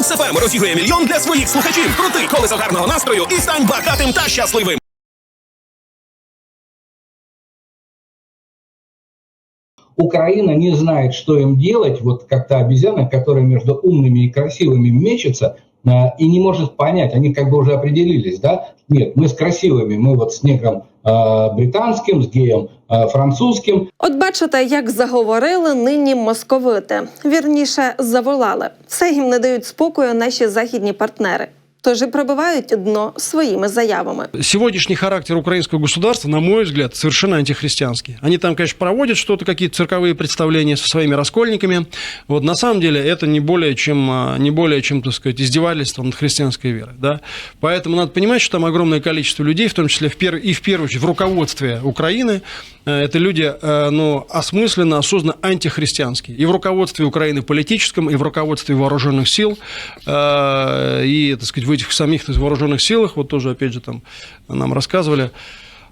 Люкс.ФМ розігрує мільйон для своїх слухачів. Крути колесо гарного настрою і стань багатим та щасливим. Украина не знает, что им делать, вот как та обезьяна, которая между умными и красивыми мечется, э, и не может понять, они как бы уже определились, да? Нет, мы с красивыми, мы вот с негром э, з геєм геем э, От бачите, як заговорили нині московити. Вірніше заволали. Все їм не дають спокою наші західні партнери. Тож і пробивають дно своїми заявами. Сегодняшний характер украинского государства, на мой взгляд, совершенно антихристианский. Они там, конечно, проводят что-то, какие-то цирковые представления со своими раскольниками. Вот на самом деле это не более чем, а, не более чем, так сказать, издевательство над христианской верой. Да? Поэтому надо понимать, что там огромное количество людей, в том числе в пер- и в первую очередь в руководстве Украины, э, это люди, э, ну, осмысленно, осознанно антихристианские. И в руководстве Украины политическом, и в руководстве вооруженных сил, э, и, так сказать, в этих самих вооруженных силах, вот тоже, опять же, там нам рассказывали,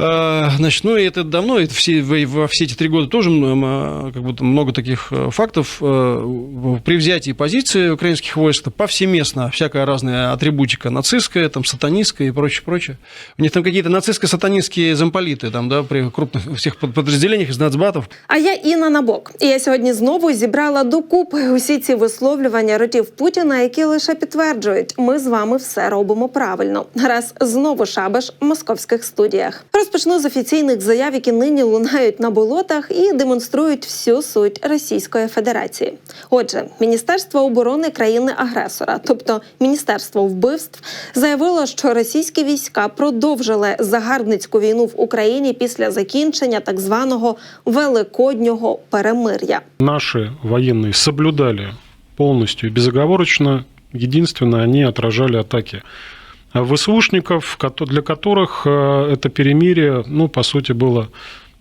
Значит, ну и это давно, это все, во во все эти три года тоже м, э, как бы, там много таких э, фактов э, в- при взятии позиции украинских войск, это повсеместно всякая разная атрибутика нацистская, там, сатанистская и прочее, прочее. У них там какие-то нацистско-сатанистские замполиты там, да, при крупных всех под- подразделениях из нацбатов. А я Інна Набок, і я сьогодні знову зібрала докупи усі ці висловлювання ротів Путіна, які лише підтверджують, ми з вами все робимо правильно. Раз знову шабаш в московських студіях. Розпочну з офіційних заяв, які нині лунають на болотах і демонструють всю суть Російської Федерації. Отже, Міністерство оборони країни-агресора, тобто Міністерство вбивств, заявило, що російські війська продовжили загарбницьку війну в Україні після закінчення так званого великоднього перемир'я. Наши военные соблюдали полностью и безоговорочно. Единственное, они отражали атаки ВСУшников, кото- для которых э, это перемирие, ну, по сути, было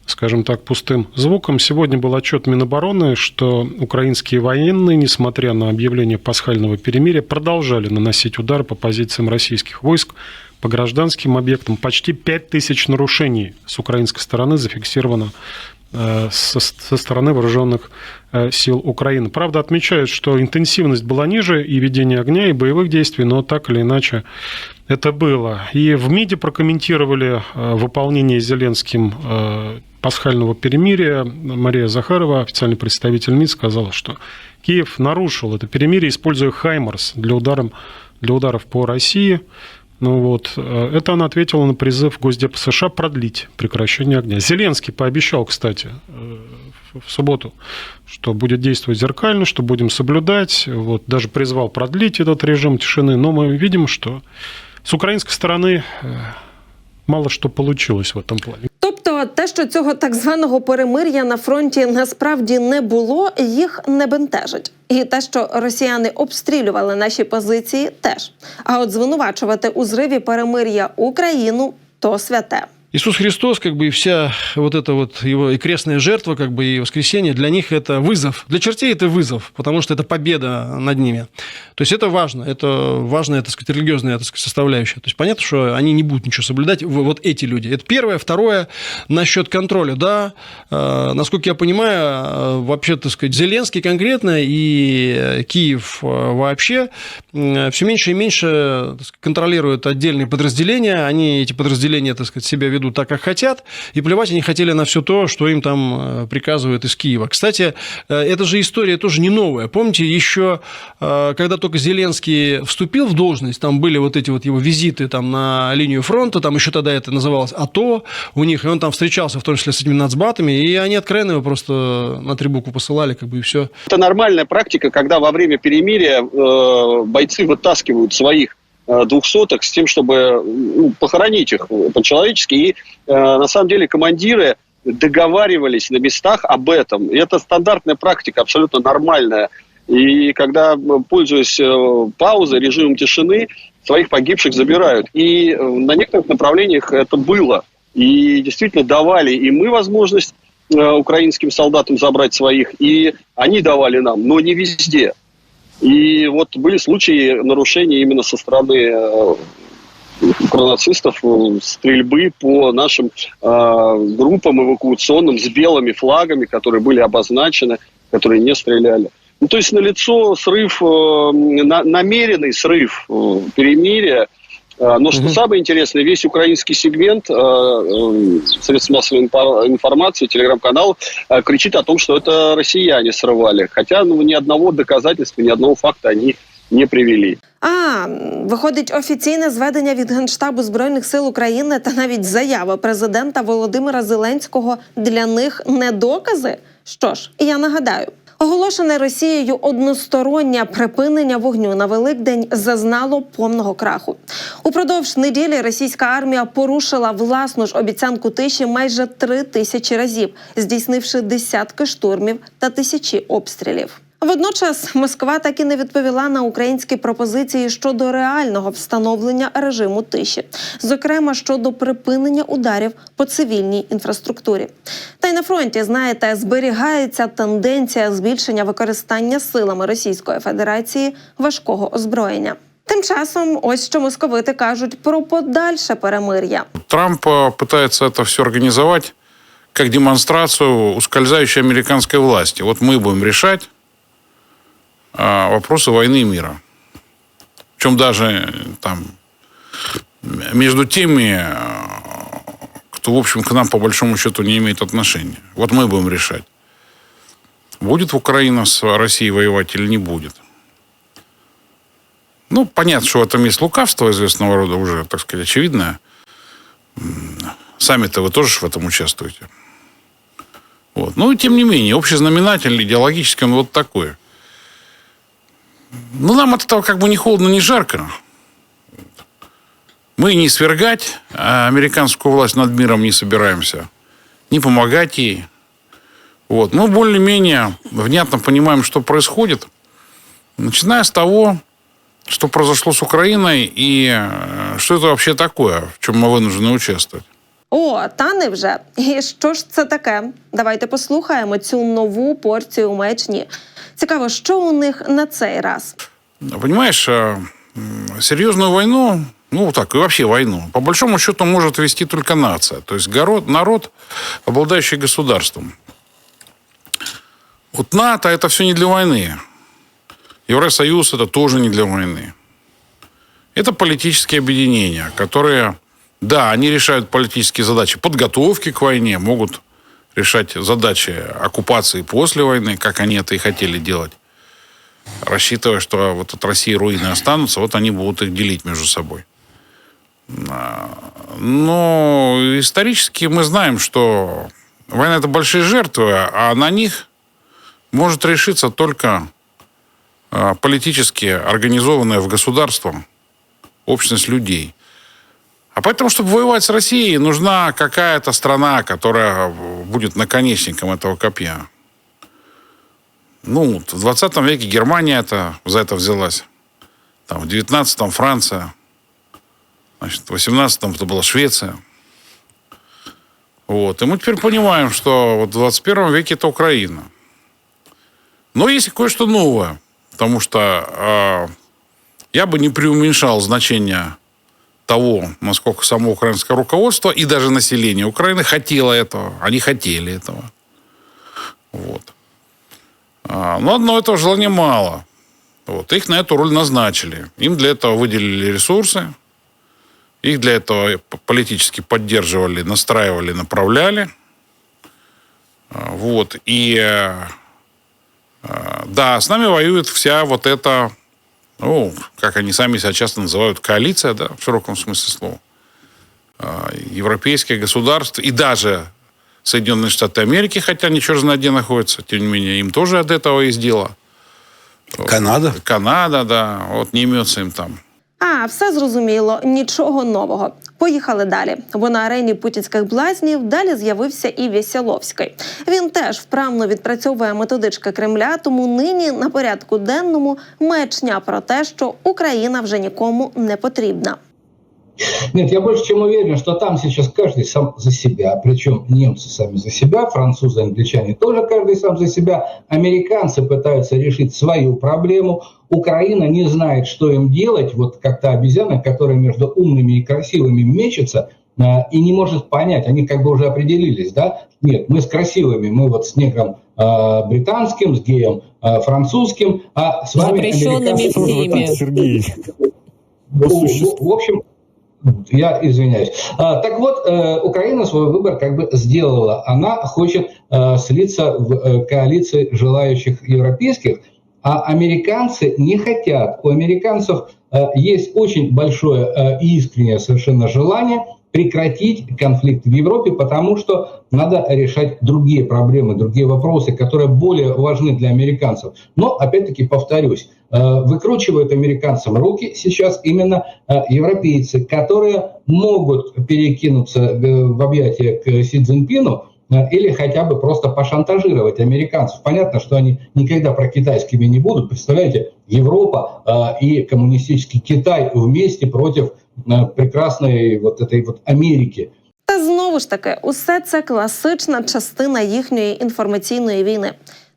скажем так, пустым звуком. Сегодня был отчет Минобороны, что украинские военные, несмотря на объявление пасхального перемирия, продолжали наносить удары по позициям российских войск, по гражданским объектам. Почти 5000 нарушений с украинской стороны зафиксировано со, со стороны вооруженных э, сил Украины. Правда, отмечают, что интенсивность была ниже и ведение огня, и боевых действий, но так или иначе это было. И в МИДе прокомментировали э, выполнение Зеленским э, пасхального перемирия. Мария Захарова, официальный представитель МИД, сказала, что Киев нарушил это перемирие, используя «Хаймарс» для, ударом, для ударов по России. Ну вот, э, это она ответила на призыв Госдепа США продлить прекращение огня. Зеленский пообещал, кстати, э, в- субботу, что будет действовать зеркально, что будем соблюдать. Вот, даже призвал продлить этот режим тишины. Но мы видим, что с украинской стороны э, мало что получилось в этом плане. Те, що цього так званого перемир'я на фронті насправді не було, їх не бентежить. І те, що росіяни обстрілювали наші позиції, теж. А от звинувачувати у зриві перемир'я Україну то святе. Иисус Христос, как бы и вся вот эта вот его и крестная жертва, как бы и воскресение, для них это вызов. Для чертей это вызов, потому что это победа над ними. То есть это важно, это важная, так сказать, религиозная так сказать, составляющая. То есть понятно, что они не будут ничего соблюдать, вот эти люди. Это первое. Второе, насчет контроля, да, э, насколько я понимаю, э, вообще, так сказать, Зеленский конкретно и Киев э, вообще все меньше и меньше сказать, контролируют отдельные подразделения, они эти подразделения, так сказать, себя ведут так, как хотят, и плевать они хотели на все то, что им там э, приказывают из Киева. Кстати, э, эта же история тоже не новая. Помните, еще э, когда только Зеленский вступил в должность, там были вот эти вот его визиты там на линию фронта, там еще тогда это называлось АТО у них, и он там встречался в том числе с этими нацбатами, и они откровенно его просто на трибуку посылали, как бы и все. Это нормальная практика, когда во время перемирия э, бойцы вытаскивают своих двухсоток с тем, чтобы ну, похоронить их по-человечески. И э, на самом деле командиры договаривались на местах об этом. И это стандартная практика, абсолютно нормальная. И когда, э, пользуясь э, паузой, режимом тишины, своих погибших забирают. И э, на некоторых направлениях это было. И действительно давали и мы возможность э, украинским солдатам забрать своих, и они давали нам, но не везде. И вот были случаи нарушений именно со стороны э, нацистов, э, стрельбы по нашим э, группам эвакуационным с белыми флагами, которые были обозначены, которые не стреляли. Ну, то есть налицо срыв, э, на, намеренный срыв э, перемирия. Э, но что Мгм. самое интересное, весь украинский сегмент э, э, средств массовой инфор- информации, телеграм-канал э, кричит о том, что это россияне срывали. Хотя ну, ни одного доказательства, ни одного факта они не привели. А виходить офіційне зведення від Генштабу Збройних сил України та навіть заява президента Володимира Зеленського для них не докази. Що ж, я нагадаю. Оголошене Росією одностороннє припинення вогню на Великдень зазнало повного краху. Упродовж неділі російська армія порушила власну ж обіцянку тиші майже три тисячі разів, здійснивши десятки штурмів та тисячі обстрілів. Водночас Москва так і не відповіла на українські пропозиції щодо реального встановлення режиму тиші, зокрема щодо припинення ударів по цивільній інфраструктурі. Та й на фронті, знаєте, зберігається тенденція збільшення використання силами Російської Федерації важкого озброєння. Тим часом, ось що московити кажуть про подальше перемир'я. Трамп э, пытается это все организовать как демонстрацию ускользающей американской власти. Вот мы будем решать а, Вопросы войны и мира. Причем даже там между теми, э, кто, в общем, к нам по большому счету не имеет отношения. Вот мы будем решать, будет Украина с Россией воевать или не будет. Ну, понятно, что в этом есть лукавство известного рода уже, так сказать, очевидное. Сами-то вы тоже в этом участвуете. Вот. Но, тем не менее, общий знаменатель идеологический, он вот такой. Ну, нам от этого как бы ни холодно, ни жарко. Мы не свергать а американскую власть над миром не собираемся, не помогать ей. Вот. Мы более-менее внятно понимаем, что происходит, начиная с того, что произошло с Украиной и э, что это вообще такое, в чем мы вынуждены участвовать. О, та невже. І що ж це таке? Давайте послухаємо цю нову порцію маячні. Цікаво, що у них на цей раз. Понимаешь, э, серьезную войну, ну так, и вообще войну, по большому счету может вести только нация. То есть город, народ, обладающий государством. Вот НАТО это все не для войны. Евросоюз это тоже не для войны. Это политические объединения, которые, да, они решают политические задачи подготовки к войне, могут решать задачи оккупации после войны, как они это и хотели делать рассчитывая, что вот от России руины останутся, вот они будут их делить между собой. А, Но исторически мы знаем, что война это большие жертвы, а на них может решиться только а, политически организованная в государство общность людей. А поэтому, чтобы воевать с Россией, нужна какая-то страна, которая будет наконечником этого копья. Ну, в 20 веке Германия это, за это взялась. Там, в 19-м Франция. Значит, в 18-м это была Швеция. Вот. И мы теперь понимаем, что вот в 21 веке это Украина. Но есть кое-что новое. Потому что э, я бы не преуменьшал значение того, насколько само украинское руководство и даже население Украины хотело этого. Они хотели этого. Вот. А, Но одного этого желания мало. Вот. Их на эту роль назначили. Им для этого выделили ресурсы. Их для этого политически поддерживали, настраивали, направляли. А, Вот. И э, э, да, с нами воюет вся вот эта, ну, как они сами себя часто называют, коалиция, да, в широком смысле слова. А, Европейских государств и даже Соединенные Штаты Америки, хотя они черт знает где находятся, тем не менее, им тоже от этого есть дело. Канада? Канада, да, вот не имется им там. А, все зрозуміло, нічого нового. Поїхали далі. Бо на арені путінських блазнів далі з'явився і Вєсяловський. Він теж вправно відпрацьовує методички Кремля, тому нині на порядку денному мечня про те, що Україна вже нікому не потрібна. Нет, я больше чем уверен, что там сейчас каждый сам за себя. Причем немцы сами за себя, французы, англичане тоже каждый сам за себя. Американцы пытаются решить свою проблему. Украина не знает, что им делать. Вот как та обезьяна, которая между умными и красивыми мечется, э, и не может понять, они как бы уже определились, да, нет, мы с красивыми, мы вот с негром э, британским, с геем э, французским, а с вами всеми. Сергей. ну, в общем, я извиняюсь. А, так вот, э, Украина свой выбор как бы сделала. Она хочет э, слиться в э, коалиции желающих европейских, а американцы не хотят. У американцев есть очень большое и искреннее совершенно желание прекратить конфликт в Европе, потому что надо решать другие проблемы, другие вопросы, которые более важны для американцев. Но, опять-таки, повторюсь, э, выкручивают американцам руки сейчас именно э, европейцы, которые могут перекинуться э, в объятия к Си Цзиньпину, или хотя бы просто пошантажировать американцев. Понятно, что они никогда про китайскими не будут. Представляете, Европа и коммунистический Китай вместе против прекрасной вот этой вот Америки. Та знову ж таки, усе це класична частина їхньої інформаційної війни.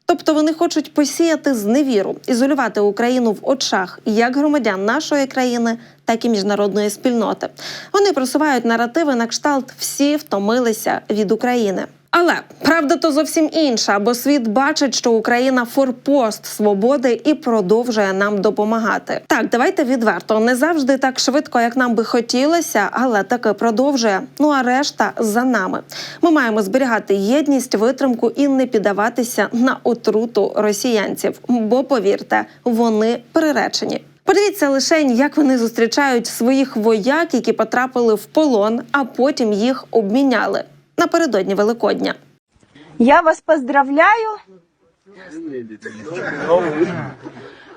Тобто вони хочуть посіяти зневіру, ізолювати Україну в очах як громадян нашої країни, так і міжнародної спільноти. Вони просувають наративи на кшталт всі втомилися від України. Але правда то зовсім інша, бо світ бачить, що Україна форпост свободи і продовжує нам допомагати. Так, давайте відверто, не завжди так швидко, як нам би хотілося, але таки продовжує. Ну а решта за нами. Ми маємо зберігати єдність, витримку і не піддаватися на отруту росіянців. Бо повірте, вони приречені. Подивіться лише, як вони зустрічають своїх вояк, які потрапили в полон, а потім їх обміняли напередодні Великодня. Я вас поздравляю.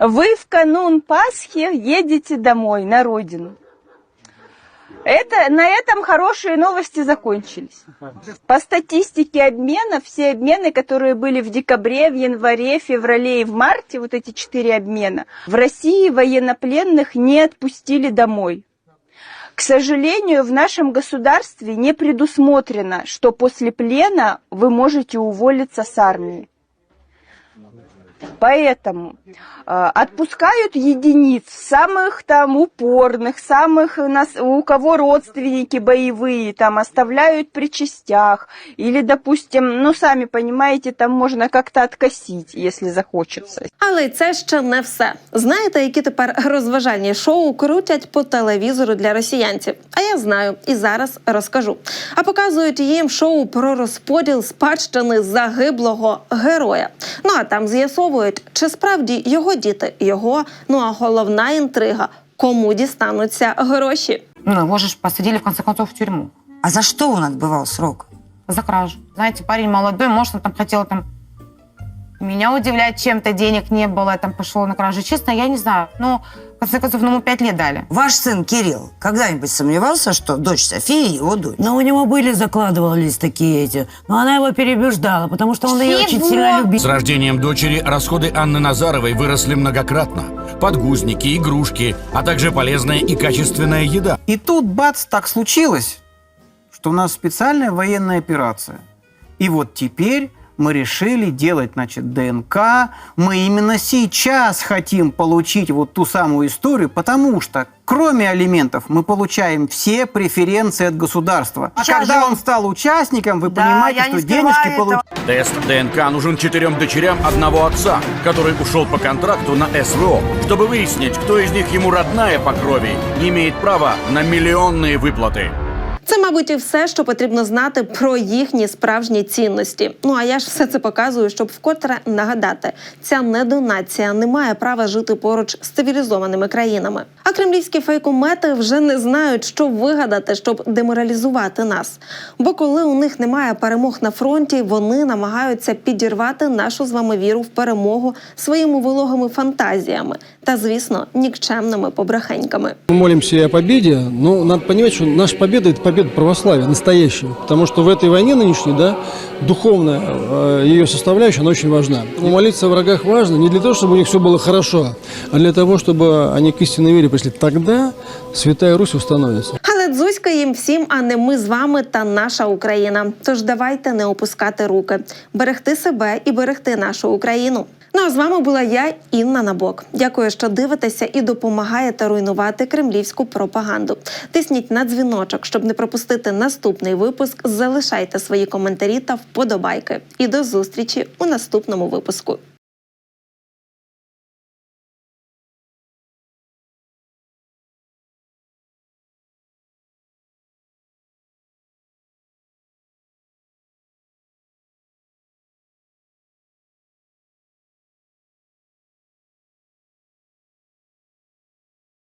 Вы в канун Пасхи едете домой, на родину. Это, на этом хорошие новости закончились. По статистике обмена, все обмены, которые были в декабре, в январе, феврале и в марте, вот эти четыре обмена, в России военнопленных не отпустили домой. К сожалению, в нашем государстве не предусмотрено, что после плена вы можете уволиться с армии. Поэтому э, отпускают единиц, самых там упорных, самых у нас, у кого родственники боевые, там оставляют при частях. Или, допустим, ну сами понимаете, там можно как-то откосить, если захочется. Але й це ще не все. Знаєте, які тепер розважальні шоу крутять по телевізору для росіянців? А я знаю і зараз розкажу. А показують їм шоу про розподіл спадщини загиблого героя. Ну а там з'ясовують, чи справді його діти його. Ну а головна інтрига кому дістануться гроші. Ну, его же ж посадили, в конце концов, в тюрьму. А за что он отбывал срок? За кражу. Знаете, парень молодой, может, он там хотел там меня удивлять чем-то, денег не было, я там пошел на кражу. Честно, я не знаю. Но, в конце концов, ну, ему пять лет дали. Ваш сын Кирилл когда-нибудь сомневался, что дочь София его дочь? Но у него были, закладывались такие эти. Но она его переубеждала, потому что он ее очень Чего? сильно любил. С рождением дочери расходы Анны Назаровой выросли многократно. Подгузники, игрушки, а также полезная и качественная еда. И тут, бац, так случилось, что у нас специальная военная операция. И вот теперь мы решили делать, значит, ДНК. Мы именно сейчас хотим получить вот ту самую историю, потому что кроме алиментов мы получаем все преференции от государства. А Сейчас когда же- он стал участником, вы Да, понимаете, что не денежки этого. Тест ДНК нужен четырем дочерям одного отца, который ушел по контракту на СВО. Чтобы выяснить, кто из них ему родная по крови, имеет право на миллионные выплаты. Це, мабуть, і все, що потрібно знати про їхні справжні цінності. Ну а я ж все це показую, щоб вкотре нагадати, ця недонація не має права жити поруч з цивілізованими країнами. А кремлівські фейкомети вже не знають, що вигадати, щоб деморалізувати нас. Бо коли у них немає перемог на фронті, вони намагаються підірвати нашу з вами віру в перемогу своїми вологими фантазіями та, звісно, нікчемними побрехеньками. Мы молимся и о победе, но надо понимать, что наша победа – это победа православия, настоящая. Потому что в этой войне нынешней, да, духовная э, ее составляющая, она очень важна. Но молиться о врагах важно не для того, чтобы у них все было хорошо, а для того, чтобы они к истинной вере пришли. Тогда Святая Русь установится. Але дзузька їм всім, а не ми з вами та наша Україна. Тож давайте не опускати руки, берегти себе і берегти нашу Україну. Ну а з вами була я, Інна Набок. Дякую, що дивитеся і допомагаєте руйнувати кремлівську пропаганду. Тисніть на дзвіночок, щоб не пропустити наступний випуск. Залишайте свої коментарі та вподобайки. І до зустрічі у наступному випуску.